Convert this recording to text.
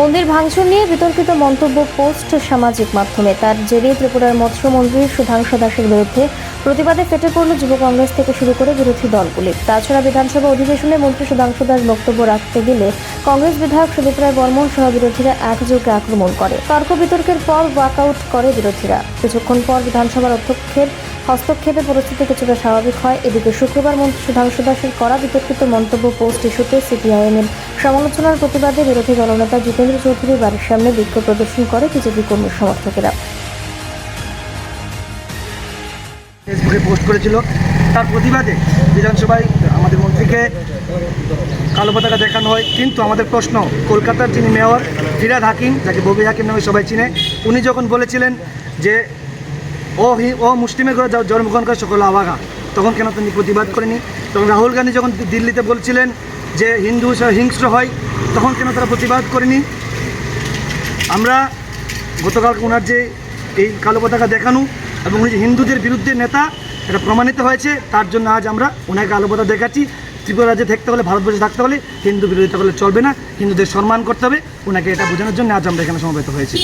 মন্দির ভাঙচুর নিয়ে বিতর্কিত মন্তব্য পোস্ট সামাজিক মাধ্যমে। তার জেরে ত্রিপুরার মৎস্যমন্ত্রী সুধাংশু দাসের বিরুদ্ধে প্রতিবাদে ফেটে পড়ল যুব কংগ্রেস থেকে শুরু করে বিরোধী দলগুলি। তাছাড়া বিধানসভা অধিবেশনে মন্ত্রী সুধাংশু দাস বক্তব্য রাখতে গেলে কংগ্রেস বিধায়ক সুদীপ রায় বর্মন সহ বিরোধীরা একযোগে আক্রমণ করে। তর্ক বিতর্কের পর ওয়াকআউট করে বিরোধীরা। কিছুক্ষণ পর বিধানসভার অধ্যক্ষের হস্তক্ষেপে পরিস্থিতি কিছুটা স্বাভাবিক হয়। এদিকে শুক্রবার মন্ত্রী সুধাংশু দাসের করা বিতর্কিত মন্তব্য পোস্ট ইস্যুতে সিপিআইএম এর সমালোচনার প্রতিবাদে বিরোধী দলনেতা জিতেন্দ্র চৌধুরীর বাড়ির সামনে বিক্ষোভ প্রদর্শন করে বিজেপি কর্মী সমর্থকেরা। ফেসবুকে পোস্ট করেছিল। তার প্রতিবাদে বিধানসভায় আমাদের মন্ত্রীকে কালো পতাকা দেখানো হয়। কিন্তু আমাদের প্রশ্ন, কলকাতার যিনি মেয়র, ফিরাদ হাকিম, যাকে ববি হাকিম নামে সবাই চিনে, উনি যখন বলেছিলেন যে ও হি- ও মুসলিমের ঘরে জন্মগ্রহণ করে সকল আবাগা, তখন কেন তিনি প্রতিবাদ করেনি তখন রাহুল গান্ধী যখন দিল্লিতে বলছিলেন যে হিন্দু হিংস্র হয়, তখন কেন তারা প্রতিবাদ করেনি? আমরা গতকাল ওনার যে এই কালো পতাকা দেখানো এবং উনি যে হিন্দুদের বিরুদ্ধে নেতা, এটা প্রমাণিত হয়েছে। তার জন্য আজ আমরা ওনাকে কালো পতাকা দেখাচ্ছি। ত্রিপুরা রাজ্যে থাকতে হলে ভারতবর্ষে থাকতে হলে হিন্দু বিরোধিতা করলে চলবে না। হিন্দুদের সম্মান করতে হবে। ওনাকে এটা বোঝানোর জন্য আজ আমরা এখানে সমবেত হয়েছি।